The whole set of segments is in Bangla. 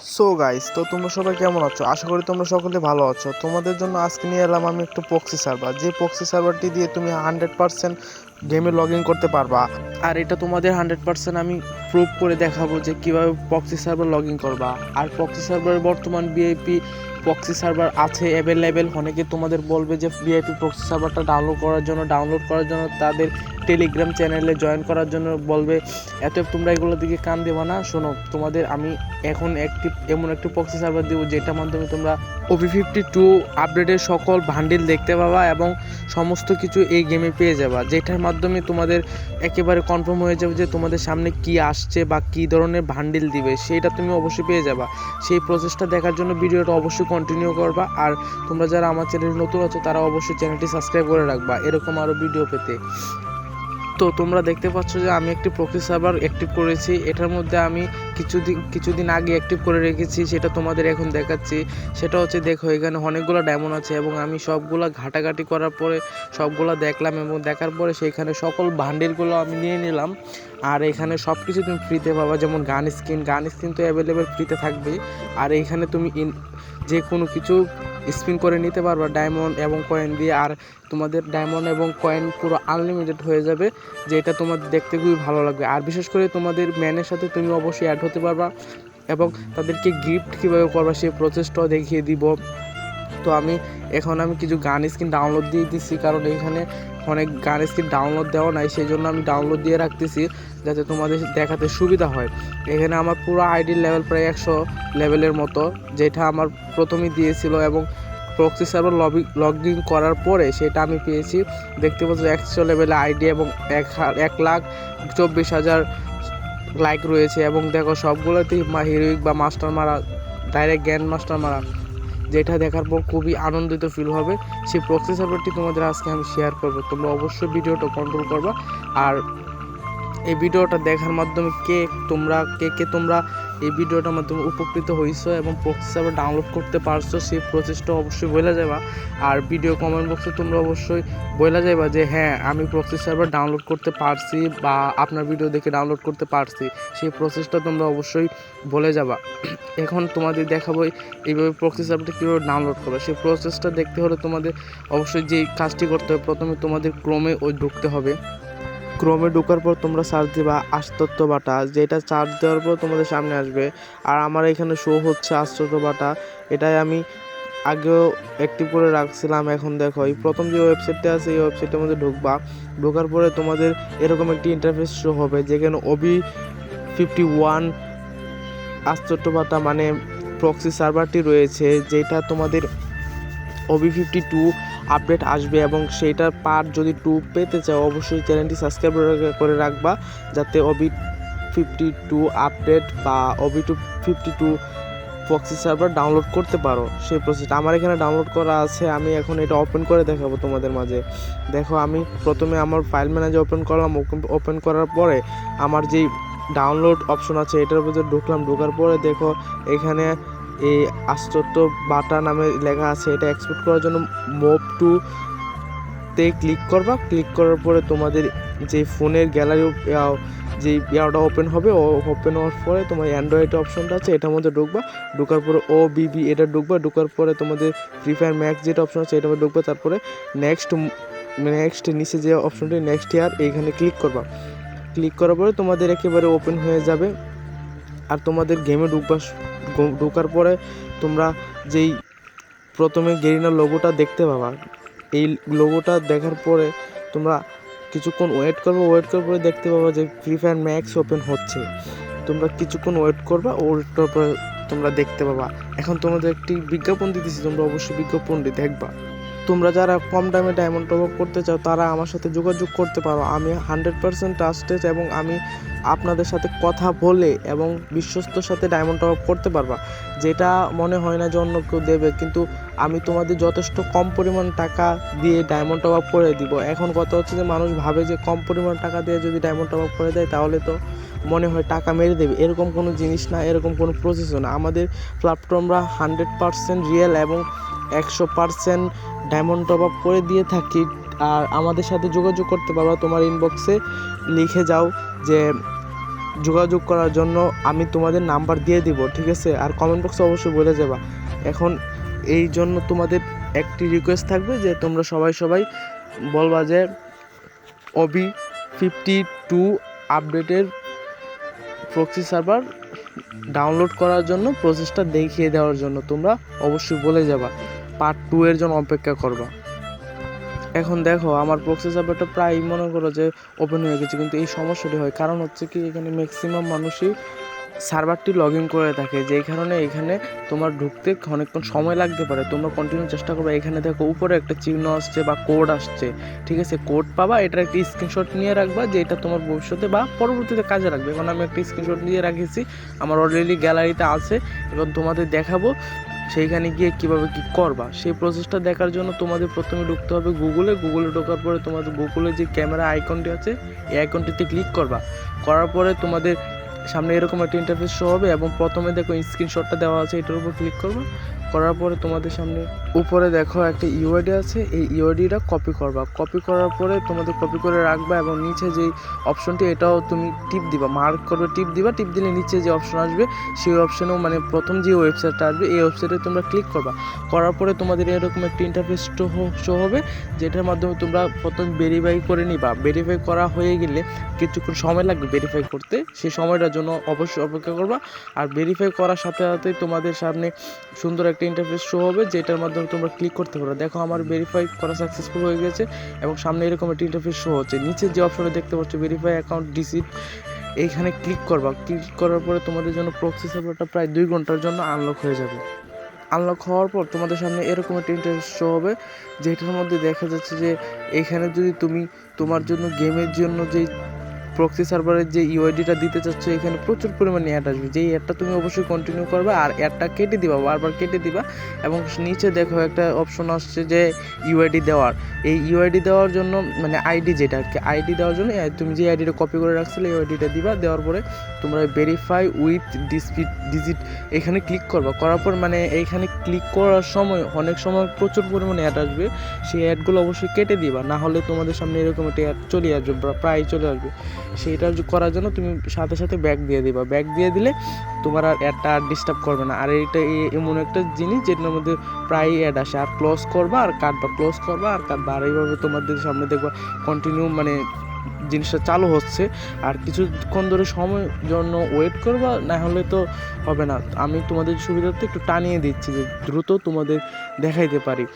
সো গাইস তো তোমরা সবাই কেমন আছো? আশা করি তোমরা সকলে ভালো আছো। তোমাদের জন্য আজকে নিয়ে এলাম আমি একটু পক্সি সার্ভার যে পক্সি সার্ভারটি দিয়ে তুমি হান্ড্রেড পার্সেন্ট গেমে লগ ইন করতে পারবা, আর এটা তোমাদের হান্ড্রেড পার্সেন্ট আমি প্রুভ করে দেখাবো যে কীভাবে পক্সি সার্ভার লগ ইন করবা। আর পক্সি সার্ভারের বর্তমান ভিআইপি পক্সি সার্ভার আছে অ্যাভেলেবেল অনেকে তোমাদের বলবে যে ভিআইপি পক্সি সার্ভারটা ডাউনলোড করার জন্য ডাউনলোড করার জন্য তাদের টেলিগ্রাম চ্যানেলে জয়েন করার জন্য বলবে, এত তোমরা এগুলোর দিকে কান দেবা না। শোনো, তোমাদের আমি এখন একটি এমন একটি পক্সি সার্ভার দেবো, যেটার মাধ্যমে তোমরা ওপি ফিফটি টু আপডেটের সকল ভান্ডিল দেখতে পাবা এবং সমস্ত কিছু এই গেমে পেয়ে যাবা। যেটার মাধ্যমে তোমাদের একেবারে কনফার্ম হয়ে যাবে যে তোমাদের সামনে কি আসছে বা কি ধরনের ভান্ডিল দিবে। সেটা তুমি অবশ্যই পেয়ে যাবা। সেই প্রসেসটা দেখার জন্য ভিডিওটা অবশ্যই কন্টিনিউ করবা। আর তোমরা যারা আমার চ্যানেলে নতুন আছো, তারা অবশ্যই চ্যানেলটি সাবস্ক্রাইব করে রাখবা। এরকম আরও ভিডিও পেতে। তো তোমরা দেখতে পাচ্ছ যে আমি একটি প্রক্সি সার্ভার অ্যাক্টিভ করেছি। এটার মধ্যে আমি কিছুদিন কিছুদিন আগে অ্যাক্টিভ করে রেখেছি, সেটা তোমাদের এখন দেখাচ্ছি। সেটা হচ্ছে, দেখো, এখানে অনেকগুলো ডায়মন্ড আছে এবং আমি সবগুলো ঘাটাঘাটি করার পরে সবগুলো দেখলাম এবং দেখার পরে সেইখানে সকল বান্ডেলগুলো আমি নিয়ে নিলাম। আর এখানে সব কিছু তুমি ফ্রিতে পাবা, যেমন গান স্কিন গান স্কিন তো অ্যাভেলেবেল ফ্রিতে থাকবেই। আর এইখানে তুমি ইন যে কোনো কিছু স্পিন করে নিতে পারবা ডায়মন্ড এবং কয়েন দিয়ে। আর তোমাদের ডায়মন্ড এবং কয়েন পুরো আনলিমিটেড হয়ে যাবে, যেটা তোমাদের দেখতে খুবই ভালো লাগবে। আর বিশেষ করে তোমাদের ম্যানের সাথে তুমি অবশ্যই অ্যাড হতে পারবা এবং তাদেরকে গিফট কীভাবে করবা সেই প্রচেষ্টাও দেখিয়ে দিব। তো আমি, এখন আমি কিছু গান স্ক্রিন ডাউনলোড দিয়ে দিচ্ছি কারণ এখানে অনেক গান স্ক্রিন ডাউনলোড দেওয়া নাই সেই জন্য আমি ডাউনলোড দিয়ে রাখতেছি যাতে তোমাদের দেখাতে সুবিধা হয়। এখানে আমার পুরো আইডির লেভেল প্রায় একশো লেভেলের মতো, যেটা আমার প্রথমেই দিয়েছিল এবং proxy server lobby log in করার পরে সেটা আমি পেয়েছি। দেখতে পাচ্ছি একশো লেভেলে আইডি এবং এক এক লাখ চব্বিশ হাজার লাইক রয়েছে এবং দেখো সবগুলোতেই হিরোইক বা মাস্টার মারা ডাইরেক্ট গ্র্যান্ড মাস্টার মারা যেটা দেখার পর খুবই আনন্দিত ফিল হবে। সেই প্রক্সি সার্ভারটি তোমাদের আজকে আমি শেয়ার করব। তোমরা অবশ্যই ভিডিওটা কন্ট্রোল করবা। আর এই ভিডিওটা দেখার মাধ্যমে কে তোমরা, কে কে তোমরা এই ভিডিওটার মাধ্যমে উপকৃত হইছো এবং প্রক্সি সার্ভার ডাউনলোড করতে পারছ, সেই প্রসেসটা অবশ্যই বলে যাবা আর ভিডিও কমেন্ট বক্সে তোমরা অবশ্যই বলে যাবা যে হ্যাঁ আমি প্রক্সি সার্ভার ডাউনলোড করতে পারছি বা আপনার ভিডিও দেখে ডাউনলোড করতে পারছি, সেই প্রসেসটা তোমরা অবশ্যই বলে যাবা। এখন তোমাদের দেখাবো এইভাবে প্রক্সি সার্ভারটা কীভাবে ডাউনলোড করবে। সেই প্রসেসটা দেখতে হলে তোমাদের অবশ্যই যে কাজটি করতে হবে, প্রথমে তোমাদের ক্রমে ওই ঢুকতে হবে। ক্রমে ঢোকার পর তোমরা সার্চ দিবা আস্তত্ব বাটা যেটা চার্জ দেওয়ার পর তোমাদের সামনে আসবে। আর আমার এখানে শো হচ্ছে আস্তত্ব বাটা এটাই আমি আগেও অ্যাক্টিভ করে রাখছিলাম, এখন দেখো, এই প্রথম যে ওয়েবসাইটটা আছে, এই ওয়েবসাইটের মধ্যে ঢুকবা। ঢোকার পরে তোমাদের এরকম একটি ইন্টারফেস শো হবে, যেখানে ওবি ফিফটি ওয়ান আস্তত্ব বাটা মানে প্রক্সি সার্ভারটি রয়েছে, যেটা তোমাদের ওবি ফিফটি টু আপডেট আসবে এবং সেইটার পার্ট যদি টু পেতে চাও, অবশ্যই চ্যানেলটি সাবস্ক্রাইব করে রাখবা, যাতে ওবি ফিফটি টু আপডেট বা OB two fifty two proxy server download করতে পারো। সেই প্রসেসটা আমার এখানে ডাউনলোড করা আছে, আমি এখন এটা ওপেন করে দেখাবো তোমাদের মাঝে। দেখো, আমি প্রথমে আমার ফাইল ম্যানেজার ওপেন করলাম ওপেন করার পরে আমার যেই ডাউনলোড অপশন আছে, এটার ভিতরে ঢুকলাম, ঢোকার পরে দেখো, এখানে এই আশ্চর্য বাটা নামে লেখা আছে, এটা এক্সপোর্ট করার জন্য মুভ টু তে ক্লিক করবা। ক্লিক করার পরে তোমাদের যে ফোনের গ্যালারি যে ইয়াটা ওপেন হবে, ও ওপেন হওয়ার পরে তোমার অ্যান্ড্রয়েড অপশনটা আছে, এটার মধ্যে ঢুকবা। ঢোকার পরে ও বিবি এটা ঢুকবা, ঢোকার পরে তোমাদের ফ্রি ফায়ার ম্যাক্স যেটা অপশন আছে মধ্যে ঢুকবা। তারপরে নেক্সট নেক্সট নিচে যে অপশনটি নেক্সট ইয়ার এইখানে ক্লিক করবা। ক্লিক করার পরে তোমাদের একেবারে ওপেন হয়ে যাবে। আর তোমাদের গেমে ঢুকবা গো- ঢোকার পরে তোমরা যেই প্রথমে গেরিনার লোগোটা দেখতে পাবা, এই লোগোটা দেখার পরে তোমরা কিছুক্ষণ ওয়েট করবে ওয়েট করার পরে দেখতে পাবা যে ফ্রি ফায়ার ম্যাক্স ওপেন হচ্ছে। তোমরা কিছুক্ষণ ওয়েট করবা ওয়েট করার পরে তোমরা দেখতে পাবা। এখন তোমাদের একটি বিজ্ঞাপন দিতেছি, তোমরা অবশ্যই বিজ্ঞাপনটি দেখবা। তোমরা যারা কম দামে ডায়মন্ড টপ আপ করতে চাও, তারা আমার সাথে যোগাযোগ করতে পারো। আমি হান্ড্রেড পার্সেন্ট ট্রাস্টেড এবং আমি আপনাদের সাথে কথা বলে এবং বিশ্বস্তর সাথে ডায়মন্ড টপ আপ করতে পারবা। যেটা মনে হয় না যে অন্য কেউ দেবে, কিন্তু আমি তোমাদের যথেষ্ট কম পরিমাণ টাকা দিয়ে ডায়মন্ড টপ আপ করে দিব। এখন কথা হচ্ছে যে মানুষ ভাবে যে কম পরিমাণ টাকা দিয়ে যদি ডায়মন্ড টপ আপ করে দেয়, তাহলে তো মনে হয় টাকা মেরে দেবে। এরকম কোনো জিনিস না, এরকম কোনো প্রসেসও না। আমাদের প্ল্যাটফর্মরা হান্ড্রেড পার্সেন্ট রিয়েল এবং একশো পার্সেন্ট ডায়মন্ড টপ আপ করে দিয়ে থাকি। আর আমাদের সাথে যোগাযোগ করতে পারো, তোমার ইনবক্সে লিখে যাও যে যোগাযোগ করার জন্য আমি তোমাদের নাম্বার দিয়ে দিব, ঠিক আছে? আর কমেন্ট বক্সে অবশ্যই বলে যাবা। এখন এই জন্য তোমাদের একটি রিকোয়েস্ট থাকবে যে তোমরা সবাই সবাই বলবা যে ওবি ফিফটি টু আপডেটের প্রক্সি সার্ভার ডাউনলোড করার জন্য প্রসেসটা দেখিয়ে দেওয়ার জন্য তোমরা অবশ্যই বলে যাবা। পার্ট টু এর জন্য অপেক্ষা করবা। এখন দেখো, আমার প্রক্সি সার্ভারটা প্রায় মনে করো যে ওপেন হয়ে গেছে, কিন্তু এই সমস্যাটি হয়। কারণ হচ্ছে কি, এখানে ম্যাক্সিমাম মানুষই সার্ভারটি লগ ইন করে থাকে। যেই কারণে এখানে তোমার ঢুকতে অনেকক্ষণ সময় লাগতে পারে। তোমরা কন্টিনিউ চেষ্টা করবে। এখানে দেখো, উপরে একটা চিহ্ন আসছে বা কোড আসছে। ঠিক আছে কোড পাবা এটার একটা স্ক্রিনশট নিয়ে রাখবা যে এটা তোমার ভবিষ্যতে বা পরবর্তীতে কাজে লাগবে। এখন আমি একটা স্ক্রিনশট নিয়ে রাখেছি। আমার অলরেডি গ্যালারিতে আছে। এবং তোমাদের দেখাবো সেইখানে গিয়ে কীভাবে কী করবা? সেই প্রসেসটা দেখার জন্য তোমাদের প্রথমে ঢুকতে হবে গুগলে গুগলে ঢোকার পরে তোমাদের গুগলে যে ক্যামেরা আইকনটি আছে, এই আইকনটিতে ক্লিক করবা। করার পরে তোমাদের সামনে এরকম একটা ইন্টারফেস শো হবে এবং প্রথমে দেখো স্ক্রিনশটটা দেওয়া আছে, এটার উপর ক্লিক করবা। করার পরে তোমাদের সামনে উপরে দেখো একটা ইউআইডি আছে। এই ইউআইডিটা কপি করবা। কপি করার পরে তোমাদের কপি করে রাখবা এবং নিচে যেই অপশনটি এটাও তুমি টিপ দিবা। মার্ক করবে টিপ দিবা। টিপ দিলে নিচে যে অপশন আসবে, সেই অপশনেও মানে প্রথম যে ওয়েবসাইটটা আসবে, এই ওয়েবসাইটে তোমরা ক্লিক করবা। করার পরে তোমাদের এরকম একটা ইন্টারফেস শো হবে, যেটার মাধ্যমে তোমরা প্রথম ভেরিফাই করে নিবা। ভেরিফাই করা হয়ে গেলে কিছুক্ষণ সময় লাগবে ভেরিফাই করতে। সেই সময়টার জন্য অবশ্যই অপেক্ষা করবা। আর ভেরিফাই করার সাথে সাথে তোমাদের সামনে সুন্দর একটা ইন্টারফেস শো হবে, যেটার মাধ্যমে তোমরা ক্লিক করতে পারো। দেখো, আমার ভেরিফাই করা সাকসেসফুল হয়ে গেছে এবং সামনে এরকম একটা ইন্টারফেস শো হচ্ছে। নিচে যে অপশনে দেখতে পাচ্ছ ভেরিফাই অ্যাকাউন্ট ডিসিট এইখানে ক্লিক করবা। ক্লিক করার পরে তোমাদের জন্য প্রক্সি সার্ভারটা প্রায় দুই ঘণ্টার জন্য আনলক হয়ে যাবে। আনলক হওয়ার পর তোমাদের সামনে এরকম একটা ইন্টারফেস শো হবে, যেটার মধ্যে দেখা যাচ্ছে যে এখানে যদি তুমি তোমার জন্য গেমের জন্য যেই প্রক্সি সার্ভারের যে ইউআইডিটা দিতে চাচ্ছ, এখানে প্রচুর পরিমাণে অ্যাড আসবে। যেই অ্যাডটা তুমি অবশ্যই কন্টিনিউ করবে, আর অ্যাডটা কেটে দিবা, বারবার কেটে দিবা, এবং নিচে দেখো একটা অপশন আসছে যে ইউআইডি দেওয়ার। এই ইউআইডি দেওয়ার জন্য মানে আইডি যেটা আর কি আইডি দেওয়ার জন্য তুমি যে আইডিটা কপি করে রাখছিলে, এই আইডিটা দিবা, দেওয়ার পরে তোমরা ভেরিফাই উইথ ডিসপিট ডিজিট এখানে ক্লিক করবা। করার পর মানে এইখানে ক্লিক করার সময়, অনেক সময় প্রচুর পরিমাণে অ্যাড আসবে, সেই অ্যাডগুলো অবশ্যই কেটে দিবা, না হলে তোমাদের সামনে এরকম একটা অ্যাড চলে আসবে প্রা- প্রায় চলে আসবে। সেইটা করার জন্য তুমি সাথে সাথে ব্যাগ দিয়ে দিবা। ব্যাগ দিয়ে দিলে তোমার আর অ্যাডটা আর ডিস্টার্ব করবে না। আর এইটা এমন একটা জিনিস যেটার মধ্যে প্রায় অ্যাড আসে। আর ক্লোজ করবা, আর কাটবা ক্লোজ করবা, আর কাটবা আর এইভাবে তোমাদের সামনে দেখবা কন্টিনিউ মানে জিনিসটা চালু হচ্ছে। আর কিছুক্ষণ ধরে সময় জন্য ওয়েট করবা, না হলে তো হবে না। আমি তোমাদের সুবিধার্থে একটু টানিয়ে দিচ্ছি যে দ্রুত তোমাদের দেখাইতে পারি।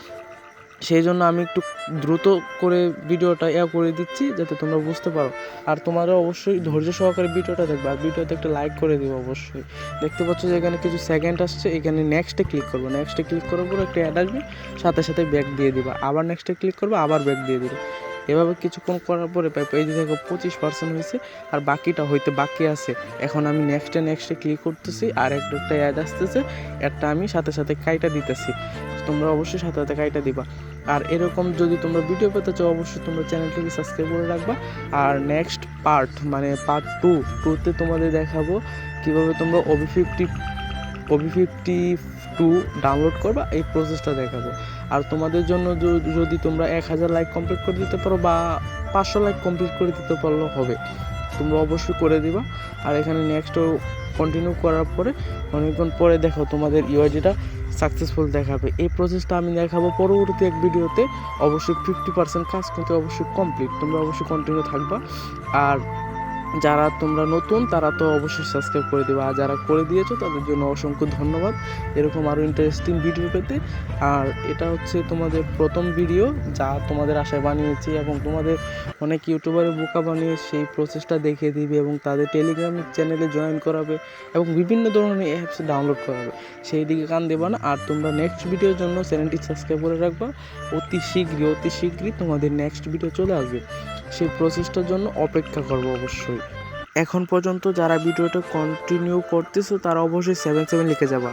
সেই জন্য আমি একটু দ্রুত করে ভিডিওটা ইয়া করে দিচ্ছি, যাতে তোমরা বুঝতে পারো। আর তোমরা অবশ্যই ধৈর্য সহকারে ভিডিওটা দেখবে। আর ভিডিওতে একটা লাইক করে দিবে অবশ্যই। দেখতে পাচ্ছ যে এখানে কিছু সেকেন্ড আসছে। এখানে নেক্সটে ক্লিক করব। নেক্সটে ক্লিক করার পর একটা অ্যাড আসবে। সাথে সাথে ব্যাক দিয়ে দিবা। আবার নেক্সটে ক্লিক করব, আবার ব্যাক দিয়ে দিবে। এভাবে কিছুক্ষণ করার পরে পাই এই দেখো পঁচিশ পার্সেন্ট হয়েছে। আর বাকিটা হইতে বাকি আছে। এখন আমি নেক্সটে নেক্সটে ক্লিক করতেছি। আর একটা একটা অ্যাড আসতেছে। একটা আমি সাথে সাথে কাইটা দিতেছি। তোমরা অবশ্যই সাথে সাথে কাইটা দিবা। আর এরকম যদি তোমরা ভিডিও পেতে চাও, অবশ্যই তোমরা চ্যানেলটিকে সাবস্ক্রাইব করে রাখবা। আর নেক্সট পার্ট মানে পার্ট টু টুতে তোমাদের দেখাবো কীভাবে তোমরা OB fifty OB fifty two download করবা, এই প্রসেসটা দেখাবো। আর তোমাদের জন্য যদি তোমরা এক হাজার লাইক কমপ্লিট করে দিতে পারো বা পাঁচশো লাইক কমপ্লিট করে দিতে পারলেও হবে। তোমরা অবশ্যই করে দিবা। আর এখানে নেক্সটও কন্টিনিউ করার পরে অনেকক্ষণ পরে দেখো তোমাদের ইউআইডিটা সাকসেসফুল দেখাবে। এই প্রসেসটা আমি দেখাবো পরবর্তী এক ভিডিওতে অবশ্যই ফিফটি পার্সেন্ট কাজ করতে অবশ্যই কমপ্লিট তোমরা অবশ্যই কন্টিনিউ থাকবা। আর যারা তোমরা নতুন, তারা তো অবশ্যই সাবস্ক্রাইব করে দেবে। আর যারা করে দিয়েছ, তাদের জন্য অসংখ্য ধন্যবাদ। এরকম আরও ইন্টারেস্টিং ভিডিও পেতে। আর এটা হচ্ছে তোমাদের প্রথম ভিডিও যা তোমাদের আশায় বানিয়েছি এবং তোমাদের অনেক ইউটিউবারের বোকা বানিয়ে সেই প্রসেসটা দেখিয়ে দিবে এবং তাদের টেলিগ্রাম চ্যানেলে জয়েন করাবে এবং বিভিন্ন ধরনের অ্যাপস ডাউনলোড করাবে। সেই দিকে কান দেবা না। আর তোমরা নেক্সট ভিডিওর জন্য চ্যানেলটি সাবস্ক্রাইব করে রাখবা। অতি শীঘ্রই অতি শীঘ্রই তোমাদের নেক্সট ভিডিও চলে আসবে। সেই প্রসেসটার জন্য অপেক্ষা করব অবশ্যই। এখন পর্যন্ত যারা ভিডিওটা কন্টিনিউ করতেছো, তারা অবশ্যই সেভেন সেভেন লিখে যাবা।